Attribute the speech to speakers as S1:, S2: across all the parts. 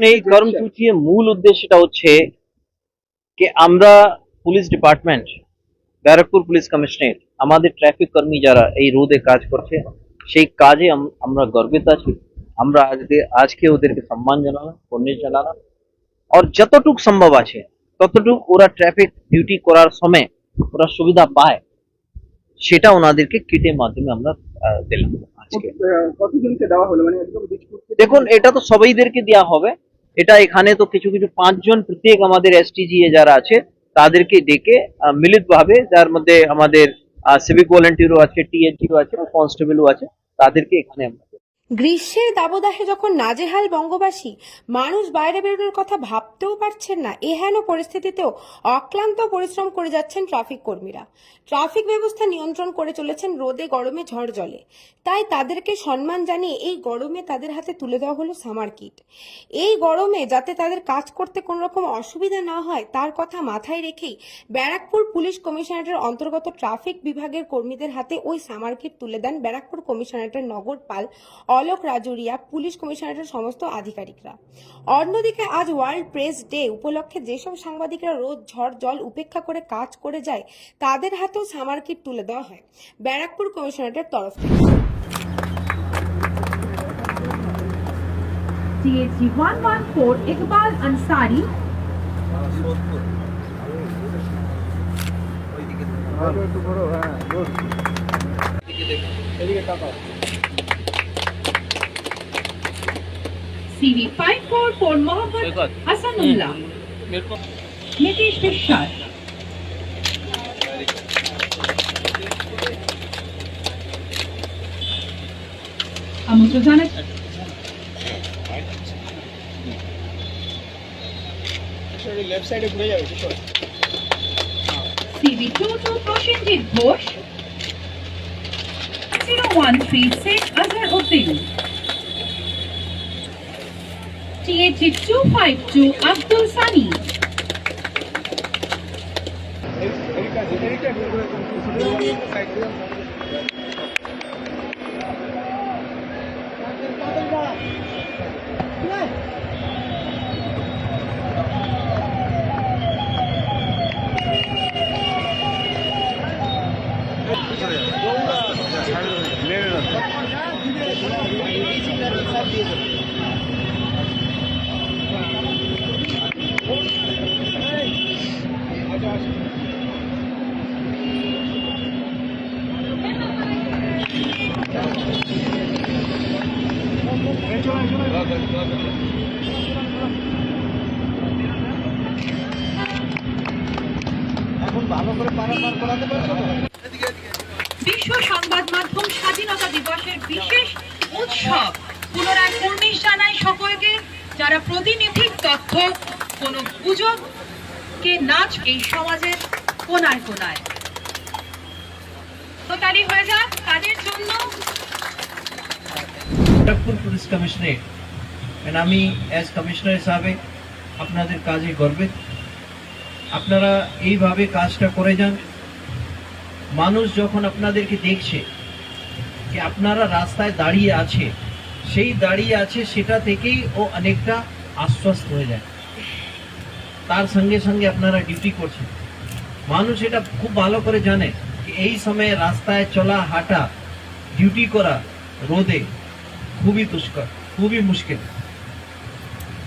S1: দেখুন এই কর্মসূচির মূল উদ্দেশ্যটা হচ্ছে যে আমরা police department Barrackpore police commissionerate আমাদের ট্রাফিক কর্মী যারা এই রোদে কাজ করছে সেই কাজে আমরা গর্বিত আছি। আমরা আজকে আজকে ওদেরকে সম্মান জানালাম কর্নিশ জানালাম। আর যতটুক সম্ভব আছে ততটুক ওরা ট্রাফিক ডিউটি করার সময় ওরা সুবিধা পায় সেটা ওনাদেরকে কিটের মাধ্যমে আমরা দিলাম আজকে।
S2: কতজনকে দেওয়া হলো? মানে
S1: দেখুন এটা তো সবাইদেরকে দেওয়া হবে। এটা এখানে তো কিছু কিছু পাঁচজন প্রত্যেক আমাদের এসটিজিএ যারা আছে, তাদেরকে ডেকে মিলিতভাবে যার মধ্যে আমাদের সিভিক ভলেন্টিয়ারও আছে টিএনটিও আছে কনস্টেবলও আছে, তাদেরকে এখানে আমরা
S3: গ্রীষ্মের দাবদাহে যখন নাজেহাল বঙ্গবাসী মানুষ বাইরে বেরোনোর কথা ভাবতেও পারছেন না এহেন পরিস্থিতিতেও অক্লান্ত পরিশ্রম করে যাচ্ছেন ট্রাফিক কর্মীরা। ট্রাফিক ব্যবস্থা নিয়ন্ত্রণ করে চলেছেন রোদে গরমে ঝড় জলে। তাই তাদেরকে সম্মান জানিয়ে এই গরমে তাদের হাতে তুলে দেওয়া হলো সামার কিট এই গরমে যাতে তাদের কাজ করতে কোনো রকম অসুবিধা না হয়, তার কথা মাথায় রেখেই ব্যারাকপুর পুলিশ কমিশনারেটের অন্তর্গত ট্রাফিক বিভাগের কর্মীদের হাতে ওই সামার কিট তুলে দেন ব্যারাকপুর কমিশনারেটের নগর পাল অলোক রাজুরিয়া পুলিশ কমিশনারেটের সমস্ত আধিকারিকরা। অন্যদিকে আজ ওয়ার্ল্ড প্রেস ডে উপলক্ষে যেসব সাংবাদিকরা রোজ ঝড় জল উপেক্ষা করে কাজ করে যায় তাদের হাতেও সামার কিট তুলে দেওয়া হয় ব্যারাকপুর কমিশনারেটের তরফ থেকে।
S4: 114 Iqbal Ansari CV 544 Mohammed Hasanullah Nitish Vishal আমন্ত্রণ জানাচ্ছি
S2: লেফট সাইডে ঘুরে যাবে কিশোর
S4: CV 22 Proshinjit Ghosh 0136 8252 Abdul Sani.
S2: Thank you.
S4: বিশ্ব সংবাদ মাধ্যম স্বাধীনতা দিবসের বিশেষ উৎসব। পুনরায় কর্নিশ জানায় সকলকে। যারা প্রতিনিধির তথ্য, কোনো গুজব কে নাচ এই সমাজের কোনায় কোনায়।
S5: আমি অ্যাজ কমিশনার হিসাবে আপনাদের কাজে গর্বিত আপনারা এইভাবে কাজটা করে যান। মানুষ যখন আপনাদেরকে দেখছে যে আপনারা রাস্তায় দাঁড়িয়ে আছে, সেই দাঁড়িয়ে আছে সেটা থেকেই ও অনেকটা আশ্বস্ত হয়ে যায়। তার সঙ্গে সঙ্গে আপনারা ডিউটি করছেন। মানুষ এটা খুব ভালো করে জানে। এই সময়ে রাস্তায় চলা, হাঁটা ডিউটি করা রোদে খুবই দুষ্কর, খুবই মুশকিল।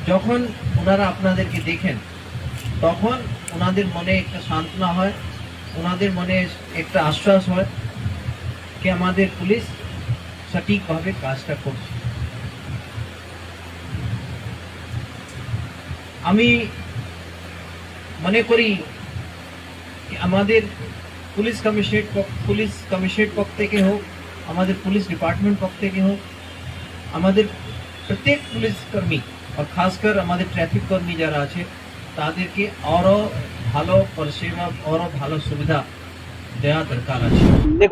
S5: যখন ওনারা আপনাদেরকে দেখেন, তখন ওনাদের মনে একটা সান্ত্বনা হয়, ওনাদের মনে একটা আশ্বাস হয় কি আমাদের পুলিশ সঠিকভাবে কাজটা করছে। আমি মনে করি আমাদের পুলিশ কমিশনারেট পুলিশ কমিশনারেট পক্ষ থেকে হোক, আমাদের পুলিশ ডিপার্টমেন্ট পক্ষ থেকে হোক, আমাদের প্রত্যেক পুলিশ কর্মী আর খাসকর আমাদের ট্রাফিক কর্মী যারা আছে, তাদেরকে আরও ভালো পরিষেবা, আরও ভালো সুবিধা দেওয়া দরকার আছে।
S1: দেখুন